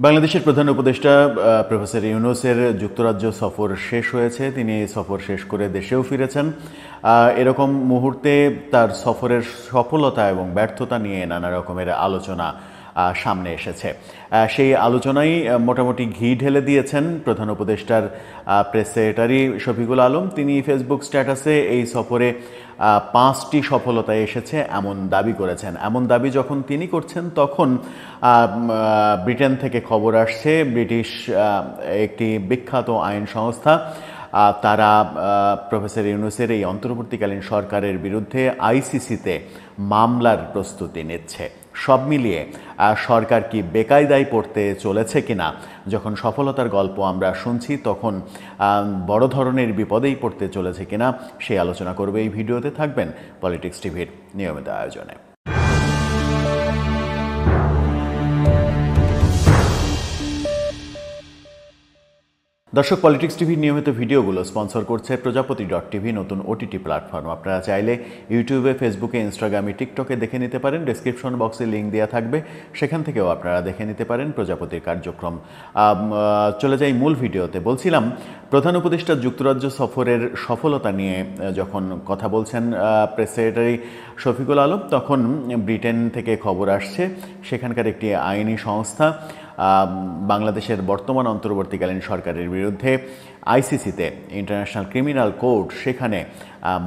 বাংলাদেশের প্রধান উপদেষ্টা প্রফেসর ইউনুসের যুক্তরাজ্য সফর শেষ হয়েছে। তিনি সফর শেষ করে দেশেও ফিরেছেন। এরকম মুহূর্তে তার সফরের সফলতা এবং ব্যর্থতা নিয়ে নানা রকমের আলোচনা সামনে এসেছে। সেই আলোচনায় মোটামুটি ঘি ঢেলে দিয়েছেন প্রধান উপদেষ্টার প্রেস সেক্রেটারি শফিকুল আলম। তিনি ফেসবুক স্ট্যাটাসে এই সফরে পাঁচটি সফলতায় এসেছে এমন দাবি করেছেন। এমন দাবি যখন তিনি করছেন, তখন ব্রিটেন থেকে খবর আসছে, ব্রিটিশ একটি বিখ্যাত আইন সংস্থা তারা প্রফেসর ইউনুসের এই অন্তর্বর্তীকালীন সরকারের বিরুদ্ধে আইসিসিতে মামলার প্রস্তুতি নিচ্ছে। সব মিলিয়ে সরকার কি বেকায়দায় পড়তে চলেছে কিনা? যখন সফলতার গল্প আমরা শুনছি, তখন বড় ধরনের বিপদেই পড়তে চলেছে কিনা সেই আলোচনা করবে এই ভিডিওতে। থাকবেন পলিটিক্স টিভির নিয়মিত আয়োজনে। দর্শক পলিটিক্স টিভির নিয়মিত ভিডিওগুলো স্পন্সর করছে প্রজাপতি ডট টিভি নতুন ওটিটি প্ল্যাটফর্ম আপনারা চাইলে ইউটিউবে ফেসবুকে ইনস্টাগ্রামে টিকটকে দেখে নিতে পারেন। ডিসক্রিপশন বক্সে লিঙ্ক দেওয়া থাকবে। সেখান থেকেও আপনারা দেখে নিতে পারেন প্রজাপতির কার্যক্রম। চলে যাই মূল ভিডিওতে। বলছিলাম, প্রধান উপদেষ্টা যুক্তরাজ্য সফরের সফলতা নিয়ে যখন কথা বলছেন প্রেস সেক্রেটারি শফিকুল আলম, তখন ব্রিটেন থেকে খবর আসছে। সেখানকার একটি আইনি সংস্থা বাংলাদেশের বর্তমান অন্তর্বর্তীকালীন সরকারের বিরুদ্ধে আইসিসিতে ইন্টারন্যাশনাল ক্রিমিনাল কোর্ট সেখানে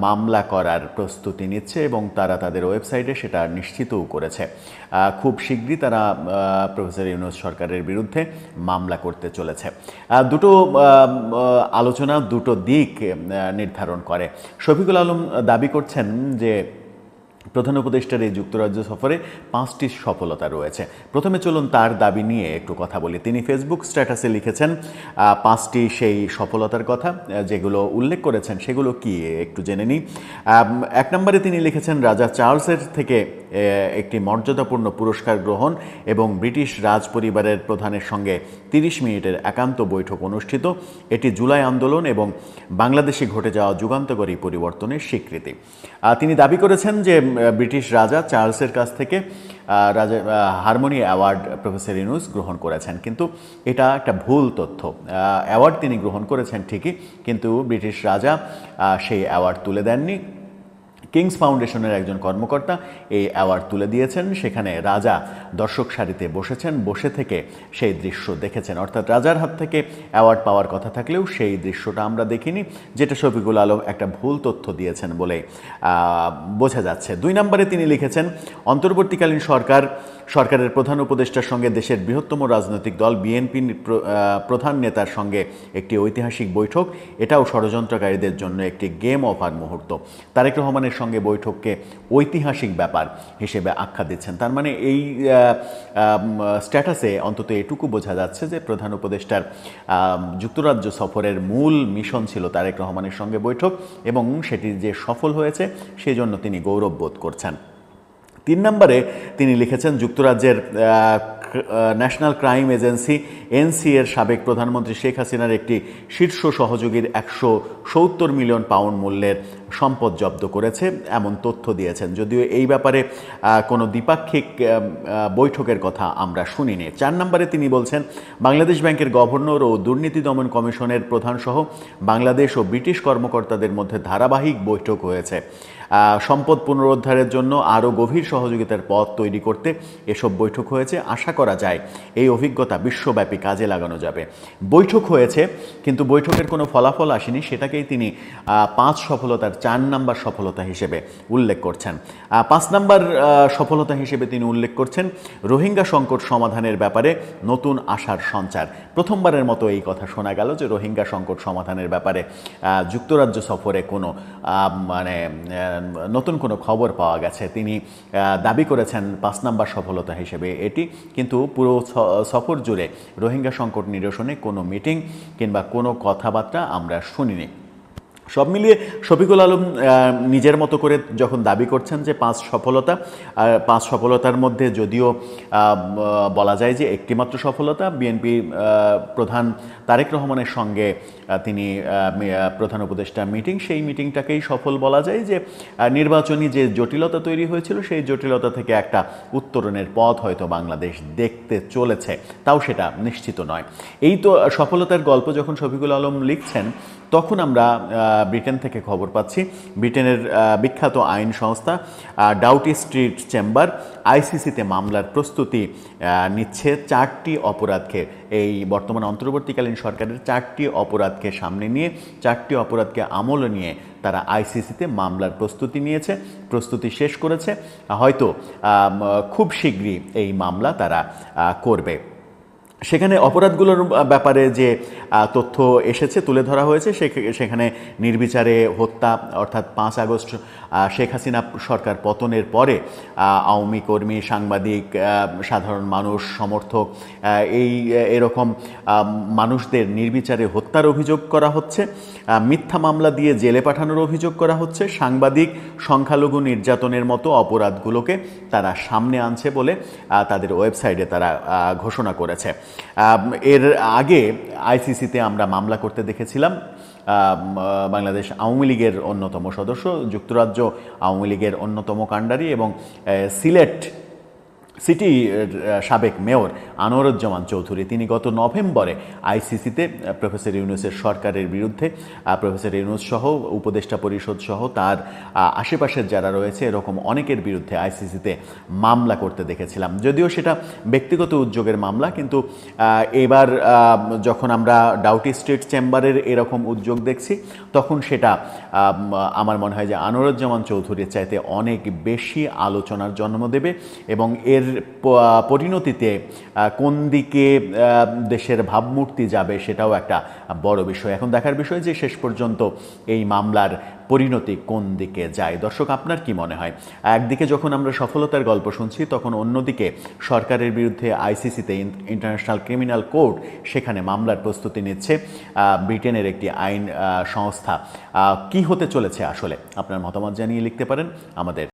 মামলা করার প্রস্তুতি নিচ্ছে এবং তারা তাদের ওয়েবসাইটে সেটা নিশ্চিতও করেছে। খুব শীঘ্রই তারা প্রফেসর ইউনুস সরকারের বিরুদ্ধে মামলা করতে চলেছে। দুটো আলোচনা দুটো দিক নির্ধারণ করে। শফিকুল আলম দাবি করছেন যে প্রধান উপদেষ্টার এই যুক্তরাজ্য সফরে পাঁচটি সফলতা রয়েছে। প্রথমে চলুন তার দাবি নিয়ে একটু কথা বলি। তিনি ফেসবুক স্ট্যাটাসে লিখেছেন পাঁচটি সেই সফলতার কথা যেগুলো উল্লেখ করেছেন, সেগুলো কি একটু জেনে নিই। এক নম্বরে তিনি লিখেছেন, রাজা চার্লসের থেকে একটি মর্যাদাপূর্ণ পুরস্কার গ্রহণ এবং ব্রিটিশ রাজ পরিবারের প্রধানের সঙ্গে তিরিশ মিনিটের একান্ত বৈঠক অনুষ্ঠিত। এটি জুলাই আন্দোলন এবং বাংলাদেশে ঘটে যাওয়া যুগান্তকারী পরিবর্তনের স্বীকৃতি। তিনি দাবি করেছেন যে ব্রিটিশ রাজা চার্লসের কাছ থেকে রাজা হারমোনি অ্যাওয়ার্ড প্রফেসর ইনুস গ্রহণ করেছেন। কিন্তু এটা একটা ভুল তথ্য। অ্যাওয়ার্ড তিনি গ্রহণ করেছেন ঠিকই, কিন্তু ব্রিটিশ রাজা সেই অ্যাওয়ার্ড তুলে দেননি। কিংস ফাউন্ডেশনের একজন কর্মকর্তা এই অ্যাওয়ার্ড তুলে দিয়েছেন। সেখানে রাজা দর্শক সারিতে বসেছেন, বসে থেকে সেই দৃশ্য দেখেছেন। অর্থাৎ রাজার হাত থেকে অ্যাওয়ার্ড পাওয়ার কথা থাকলেও সেই দৃশ্যটা আমরা দেখিনি, যেটা শফিকুল আলম একটা ভুল তথ্য দিয়েছেন বলে বোঝা যাচ্ছে। দুই নম্বরে তিনি লিখেছেন, অন্তর্বর্তীকালীন সরকার, সরকারের প্রধান উপদেষ্টার সঙ্গে দেশের বৃহত্তম রাজনৈতিক দল বিএনপি প্রধান নেতার সঙ্গে একটি ঐতিহাসিক বৈঠক। এটাও ষড়যন্ত্রকারীদের জন্য একটি গেম অফার মুহূর্ত। তারেক রহমানের সঙ্গে বৈঠককে ঐতিহাসিক ব্যাপার হিসেবে আখ্যা দিচ্ছেন। তার মানে এই স্ট্যাটাসে অন্তত এটুকু বোঝা যাচ্ছে যে প্রধান উপদেষ্টার যুক্তরাজ্য সফরের মূল মিশন ছিল তারেক রহমানের সঙ্গে বৈঠক এবং সেটি যে সফল হয়েছে সেই জন্য তিনি গৌরব বোধ করছেন। তিন নম্বরে তিনি লিখেছেন, যুক্তরাজ্যের ন্যাশনাল ক্রাইম এজেন্সি এনসি এর সাবেক প্রধানমন্ত্রী শেখ হাসিনার একটি শীর্ষ সহযোগীর একশো সত্তর মিলিয়ন পাউন্ড মূল্যের সম্পদ জব্দ করেছে, এমন তথ্য দিয়েছেন। যদিও এই ব্যাপারে কোনো দ্বিপাক্ষিক বৈঠকের কথা আমরা শুনিনি। চার নম্বরে তিনি বলছেন, বাংলাদেশ ব্যাংকের গভর্নর ও দুর্নীতি দমন কমিশনের প্রধানসহ বাংলাদেশ ও ব্রিটিশ কর্মকর্তাদের মধ্যে ধারাবাহিক বৈঠক হয়েছে। সম্পদ পুনরুদ্ধারের জন্য আরও গভীর সহযোগিতার পথ তৈরি করতে এসব বৈঠক হয়েছে। আশা করা যায় এই অভিজ্ঞতা বিশ্বব্যাপী কাজে লাগানো যাবে। বৈঠক হয়েছে, কিন্তু বৈঠকের কোনো ফলাফল আসেনি, সেটাকেই তিনি পাঁচ সফলতার চার নাম্বার সফলতা হিসেবে উল্লেখ করছেন। পাঁচ নাম্বার সফলতা হিসেবে তিনি উল্লেখ করছেন রোহিঙ্গা সংকট সমাধানের ব্যাপারে নতুন আশার সঞ্চার। প্রথমবারের মতো এই কথা শোনা গেল যে রোহিঙ্গা সংকট সমাধানের ব্যাপারে যুক্তরাজ্য সফরে কোনো মানে নতুন কোনো খবর পাওয়া গেছে। তিনি দাবি করেছেন পাঁচ নাম্বার সফলতা হিসেবে এটি। কিন্তু পুরো সফর জুড়ে রোহিঙ্গা সংকট নিরসনে কোনো মিটিং কিংবা কোনো কথাবার্তা আমরা শুনিনি। সব মিলিয়ে শফিকুল আলম নিজের মতো করে যখন দাবি করছেন যে পাঁচ সফলতা পাঁচ সফলতার মধ্যে যদিও বলা যায় যে একটিমাত্র সফলতা, বিএনপি প্রধান তারেক রহমানের সঙ্গে তিনি প্রধান উপদেষ্টা মিটিং, সেই মিটিংটাকেই সফল বলা যায় যে নির্বাচনী যে জটিলতা তৈরি হয়েছিল, সেই জটিলতা থেকে একটা উত্তরণের পথ হয়তো বাংলাদেশ দেখতে চলেছে, তাও সেটা নিশ্চিত নয়। এই তো সফলতার গল্প যখন শফিকুল আলম লিখছেন তখন আমরা ব্রিটেন থেকে খবর পাচ্ছি। ব্রিটেনের বিখ্যাত আইন সংস্থা ডাউটি স্ট্রিট চেম্বার, আইসিসিতে মামলার প্রস্তুতি নিচ্ছে চারটি অপরাধকে। এই বর্তমান অন্তর্বর্তীকালীন সরকারের চারটি অপরাধকে সামনে নিয়ে, চারটি অপরাধকে আমলে নিয়ে তারা আইসিসিতে মামলার প্রস্তুতি নিয়েছে, প্রস্তুতি শেষ করেছে। হয়তো খুব শীঘ্রই এই মামলা তারা করবে। সেখানে অপরাধগুলোর ব্যাপারে যে তথ্য এসেছে, তুলে ধরা হয়েছে সেখানে নির্বিচারে হত্যা, অর্থাৎ পাঁচ আগস্ট শেখ হাসিনা সরকার পতনের পরে আওয়ামী কর্মী, সাংবাদিক সাধারণ মানুষ, সমর্থক এই, এরকম মানুষদের নির্বিচারে হত্যার অভিযোগ করা হচ্ছে মিথ্যা মামলা দিয়ে জেলে পাঠানোর অভিযোগ করা হচ্ছে, সাংবাদিক, সংখ্যালঘু নির্যাতনের মতো অপরাধগুলোকে তারা সামনে আনছে বলে তাদের ওয়েবসাইটে তারা ঘোষণা করেছে। এর আগে আইসিসিতে আমরা মামলা করতে দেখেছিলাম। বাংলাদেশ আওয়ামী লীগের অন্যতম সদস্য, যুক্তরাজ্য আওয়ামী লীগের অন্যতম কাণ্ডারি এবং সিলেট সিটি সাবেক মেয়র আনোয়ারুজ্জামান চৌধুরী। তিনি গত নভেম্বরে আইসিসিতে প্রফেসর ইউনুসের সরকারের বিরুদ্ধে প্রফেসর ইউনুস সহ, উপদেষ্টা পরিষদ সহ, তার আশেপাশের যারা রয়েছে, এরকম অনেকের বিরুদ্ধে আইসিসিতে মামলা করতে দেখেছিলাম। যদিও সেটা ব্যক্তিগত উদ্যোগের মামলা, কিন্তু এবার যখন আমরা ডাউটি স্ট্রিট চেম্বারের এরকম উদ্যোগ দেখছি, তখন সেটা আমার মনে হয় যে আনোয়ারুজ্জামান চৌধুরীর চাইতে অনেক বেশি আলোচনার জন্ম দেবে এবং এর পরিণতিতে কোন দিকে দেশের ভাবমূর্তি যাবে সেটাও একটা বড় বিষয়। এখন দেখার বিষয় যে শেষ পর্যন্ত এই মামলার পরিণতি কোন দিকে যায়। দর্শক, আপনার কি মনে হয়? একদিকে যখন আমরা সফলতার গল্প শুনছি, তখন অন্যদিকে সরকারের বিরুদ্ধে আইসিসিতে ইন্টারন্যাশনাল ক্রিমিনাল কোর্ট সেখানে মামলার প্রস্তুতি নিচ্ছে ব্রিটেনের একটি আইন সংস্থা। কি হতে চলেছে আসলে? আপনার মতামত জানিয়ে লিখতে পারেন আমাদের